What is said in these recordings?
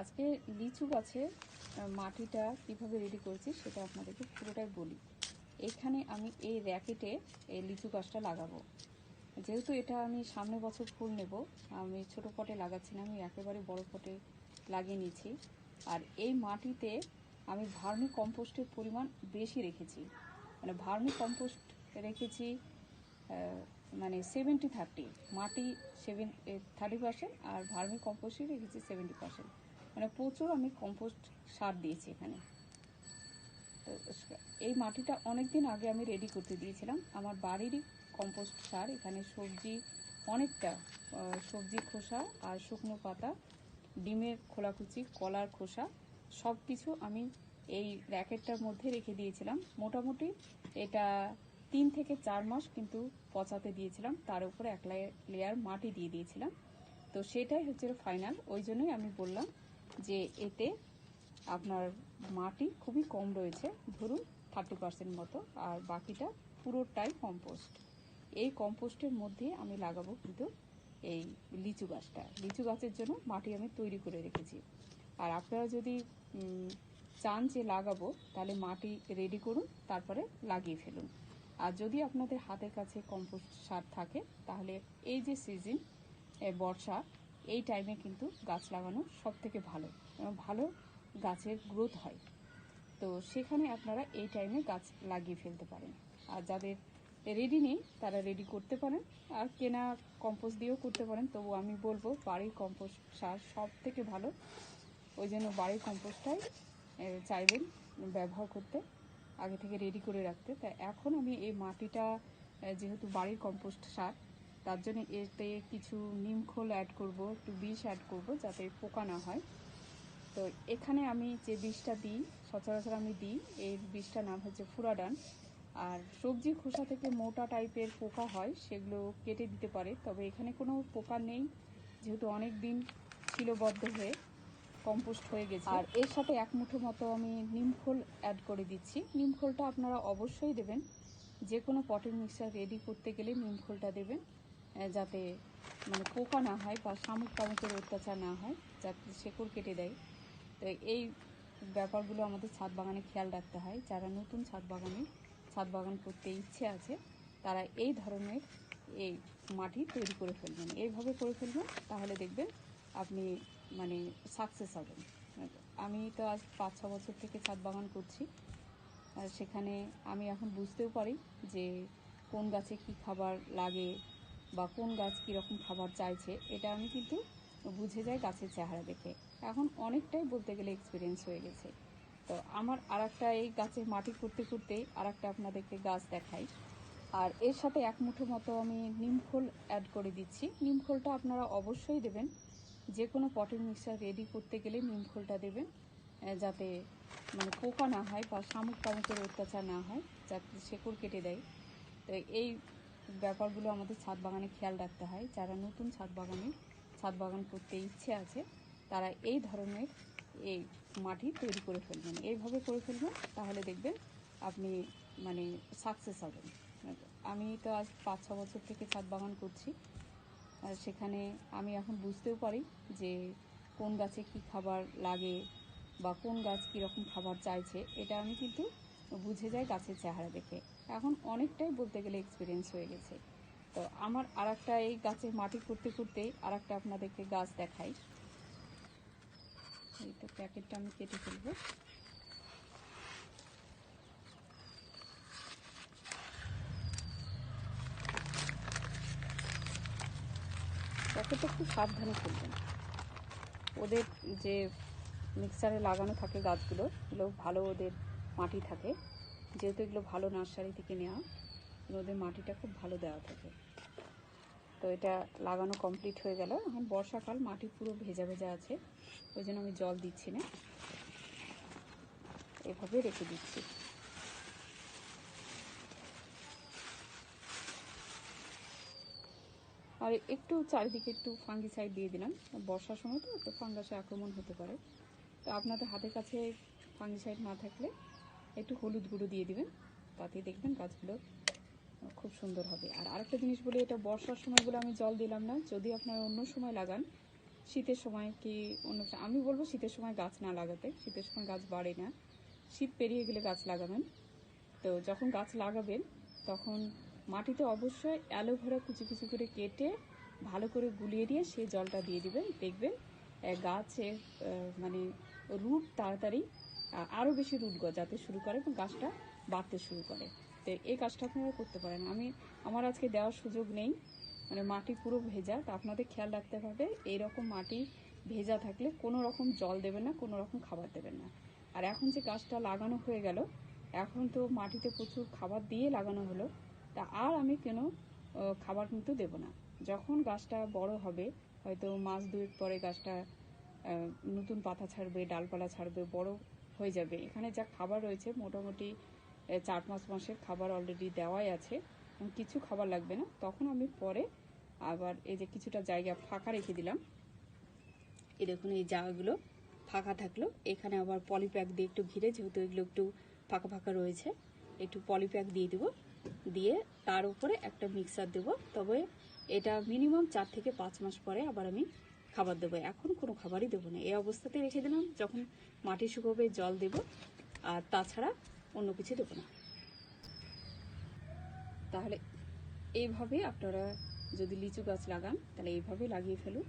আজকে লিচু গাছে মাটিটা কীভাবে রেডি করেছি সেটা আপনাদেরকে পুরোটাই বলি। এখানে আমি এই র্যাকেটে এই লিচু গাছটা লাগাবো। যেহেতু এটা আমি সামনে বছর ফুল নেব, আমি ছোট পটে লাগাচ্ছি না, আমি একেবারে বড় পটে লাগিয়ে নিয়েছি। আর এই মাটিতে আমি ভার্মি কম্পোস্টের পরিমাণ বেশি রেখেছি। মানে ভার্মি কম্পোস্ট রেখেছি মানে সেভেন্টি থার্টি মাটি সেভেন থার্টি পার্সেন্ট আর ভার্মি কম্পোস্টই রেখেছি সেভেন্টি পার্সেন্ট মানে প্রচুর আমি কম্পোস্ট সার দিয়েছি এখানে। তো এই মাটিটা অনেক দিন আগে আমি রেডি করতে দিয়েছিলাম। আমার বাড়িরই কম্পোস্ট সার এখানে সবজি অনেকটা আহ, সবজি খোসা আর শুকনো পাতা ডিমের খোলাকুচি কলার খোসা সব কিছু আমি এই র্যাকেটটার মধ্যে রেখে দিয়েছিলাম। মোটামুটি এটা তিন থেকে চার মাস কিন্তু পচাতে দিয়েছিলাম। তার উপরে এক লেয়ার মাটি দিয়ে দিয়েছিলাম। তো সেটাই হচ্ছে ফাইনাল ওই জন্যই আমি বললাম যে এতে আপনার মাটি খুবই কম রয়েছে, ধরুন থার্টি পার্সেন্ট মতো, আর বাকিটা পুরোটাই কম্পোস্ট এই কম্পোস্টের মধ্যে আমি লাগাবো কিন্তু এই লিচু গাছটা। লিচু গাছের জন্য মাটি আমি তৈরি করে রেখেছি। আর আপনারা যদি চান যে লাগাবো, তাহলে মাটি রেডি করুন, তারপরে লাগিয়ে ফেলুন। আর যদি আপনাদের হাতের কাছে কম্পোস্ট সার থাকে, তাহলে এই যে সিজন বর্ষা এই টাইমে কিন্তু গাছ লাগানো সব থেকে ভালো ভালো গাছের গ্রোথ হয়। তো সেখানে আপনারা এই টাইমে গাছ লাগিয়ে ফেলতে পারেন। আর যাদের রেডি নেই, তারা রেডি করতে পারেন। আর কেনা কম্পোস্ট দিয়েও করতে পারেন। তবু আমি বলব, বাড়ির কম্পোস্ট সার সব থেকে ভালো। ওই জন্য বাড়ির কম্পোস্টটাই চাইবেন ব্যবহার করতে, আগে থেকে রেডি করে রাখতে। তা এখন আমি এই মাটিটা যেহেতু বাড়ির কম্পোস্ট সার তার জন্য এতে কিছু নিমখোল অ্যাড করব, একটু বিষ অ্যাড করব যাতে পোকা না হয়। তো এখানে আমি যে বিষটা দিই, সচরাচর আমি দিই, এই বীজটার নাম হচ্ছে ফুরাডান। আর সবজি খোসা থেকে মোটা টাইপের পোকা হয়, সেগুলো কেটে দিতে পারে। তবে এখানে কোনো পোকা নেই, যেহেতু অনেক দিন ছিল বদ্ধ হয়ে কম্পোস্ট হয়ে গেছে। আর এর সাথে এক মুঠো মতো আমি নিমখোল অ্যাড করে দিচ্ছি। নিমখোলটা আপনারা অবশ্যই দেবেন। যে কোনো পটের মিক্সার রেডি করতে গেলে নিমখোলটা দেবেন। যাতে মানে পোকা না হয় বা শামুক টামুকের অত্যাচার না হয়, যাতে শেকড় কেটে দেয়। তো এই ব্যাপারগুলো আমাদের ছাদ বাগানে খেয়াল রাখতে হয়। যারা নতুন ছাদ বাগানে, ছাদ বাগান করতে ইচ্ছে আছে, তারা এই ধরনের এই মাটি তৈরি করে ফেলবেন। এইভাবে করে ফেলবেন, তাহলে দেখবেন আপনি মানে সাকসেস হবেন। আমি তো আজ পাঁচ, ছ বছর থেকে ছাদ বাগান করছি। সেখানে আমি এখন বুঝতেও পারি যে কোন গাছে কি খাবার লাগে বা কোন গাছ কীরকম খাবার চাইছে, এটা আমি কিন্তু বুঝে যাই গাছের চেহারা দেখে। এখন অনেকটাই বলতে গেলে এক্সপিরিয়েন্স হয়ে গেছে। তো আমার আর একটা এই গাছের মাটি করতে করতে আর একটা আপনাদেরকে গাছ দেখাই। আর এর সাথে এক মুঠো মতো আমি নিমখোল অ্যাড করে দিচ্ছি। নিমখোলটা আপনারা অবশ্যই দেবেন। যে কোনো পটের মিক্সার রেডি করতে গেলে নিমখোলটা দেবেন যাতে মানে পোকা না হয় বা শামুক টামুকের অত্যাচার না হয়, যাতে শেকড় কেটে দেয়। তো এই ব্যাপারগুলো আমাদের ছাদ বাগানে খেয়াল রাখতে হয়। যারা নতুন ছাদ বাগানে, ছাদ বাগান করতে ইচ্ছে আছে, তারা এই ধরনের এই মাটি তৈরি করে ফেলবেন। এইভাবে করে ফেলবেন, তাহলে দেখবেন আপনি মানে সাকসেস হবেন। আমি তো আজ পাঁচ ছ বছর থেকে ছাদ বাগান করছি। আর সেখানে আমি এখন বুঝতেও পারি যে কোন গাছে কি খাবার লাগে বা কোন গাছ কীরকম খাবার চাইছে, এটা আমি কিন্তু বুঝে যাই গাছের চেহারা দেখে। এখন অনেকটাই বলতে গেলে এক্সপিরিয়েন্স হয়ে গেছে। তো আমার আর একটা এই গাছের মাটি করতে করতে আর একটা আপনাদেরকে গাছ দেখাই। এই তো প্যাকেটটা আমি কেটে ফেলব। প্যাকেটটা খুব সাবধানে খুলবেন। ওদের যে মিক্সারে লাগানো থাকে গাছগুলো, এগুলো ভালো ওদের মাটি থাকে। যেহেতু এগুলো ভালো নার্সারি থেকে নেওয়া, ওদের মাটিটা খুব ভালো দেওয়া থাকে। তো এটা লাগানো কমপ্লিট হয়ে গেল। এখন বর্ষাকাল, মাটি পুরো ভেজা ভেজা আছে, ওই জন্য আমি জল দিচ্ছি না। এভাবে রেখে দিচ্ছি। আর একটু চারিদিকে একটু ফাঙ্গিসাইড দিয়ে দিলাম। বর্ষার সময় তো একটু ফাঙ্গাসে আক্রমণ হতে পারে। তো আপনাদের হাতের কাছে ফাঙ্গিসাইড না থাকলে একটু হলুদ গুঁড়ো দিয়ে দিবেন। তাতেই দেখবেন গাছগুলো খুব সুন্দর হবে। আর আরেকটা জিনিস বলি, এটা বর্ষার সময়গুলো আমি জল দিলাম না। যদি আপনারা অন্য সময় লাগান, শীতের সময় কি অন্য সময়- আমি বলব শীতের সময় গাছ না লাগাতে। শীতের সময় গাছ বাড়ে না। শীত পেরিয়ে গেলে গাছ লাগাবেন। তো যখন গাছ লাগাবেন, তখন মাটিতে অবশ্যই অ্যালোভেরা কুচি কুচি করে কেটে ভালো করে গুলিয়ে দিয়ে সেই জলটা দিয়ে দিবেন। দেখবেন গাছের মানে রুট তাড়াতাড়ি আরও বেশি রুট গজাতে শুরু করে এবং গাছটা বাড়তে শুরু করে। তো এই কাজটা আপনারা করতে পারেন। আমি, আমার আজকে দেওয়ার সুযোগ নেই। মানে মাটি পুরো ভেজা। তা আপনাদের খেয়াল রাখতে হবে, এইরকম মাটি ভেজা থাকলে কোনো রকম জল দেবেন না, কোনো রকম খাবার দেবেন না। আর এখন যে গাছটা লাগানো হয়ে গেল, এখন তো মাটিতে প্রচুর খাবার দিয়ে লাগানো হলো। তা আর আমি কেন খাবার কিন্তু দেবো না। যখন গাছটা বড় হবে, হয়তো মাস দুয়েক পরে গাছটা নতুন পাতা ছাড়বে, ডালপালা ছাড়বে, বড় হয়ে যাবে। এখানে যা খাবার রয়েছে, মোটামুটি চার পাঁচ মাসের খাবার অলরেডি দেওয়াই আছে। কিছু খাবার লাগবে না। তখন আমি পরে আবার এই যে কিছুটা জায়গা ফাঁকা রেখে দিলাম। এই দেখুন, এই জায়গাগুলো ফাঁকা থাকল। এখানে আবার পলিপ্যাক দিয়ে একটু ঘিরে, যেহেতু এগুলো একটু ফাঁকা ফাঁকা রয়েছে, একটু পলিপ্যাক দিয়ে দেবো। দিয়ে তার উপরে একটা মিক্সার দেব। তবে এটা মিনিমাম চার থেকে পাঁচ মাস পরে আবার আমি খাবার দেবো। এখন কোনো খাবারই দেবো না। এই অবস্থাতে রেখে দিলাম, যখন মাটি শুকোবে জল দেব, আর তাছাড়া অন্য কিছু দেবো না। তাহলে এইভাবে আপনারা যদি লিচু গাছ লাগান, তাহলে এইভাবে লাগিয়ে ফেলুন,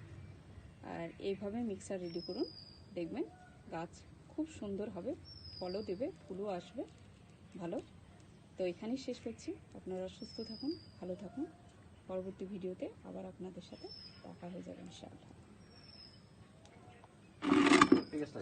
আর এইভাবে মিক্সার রেডি করুন। দেখবেন গাছ খুব সুন্দর হবে, ফলও দেবে, ফুলও আসবে, ভালো। তো এখানেই শেষ করছি। আপনারা সুস্থ থাকুন, ভালো থাকুন। পরবর্তী ভিডিওতে আবার আপনাদের সাথে দেখা হয়ে যাবে ইনশাআল্লাহ। ঠিক আছে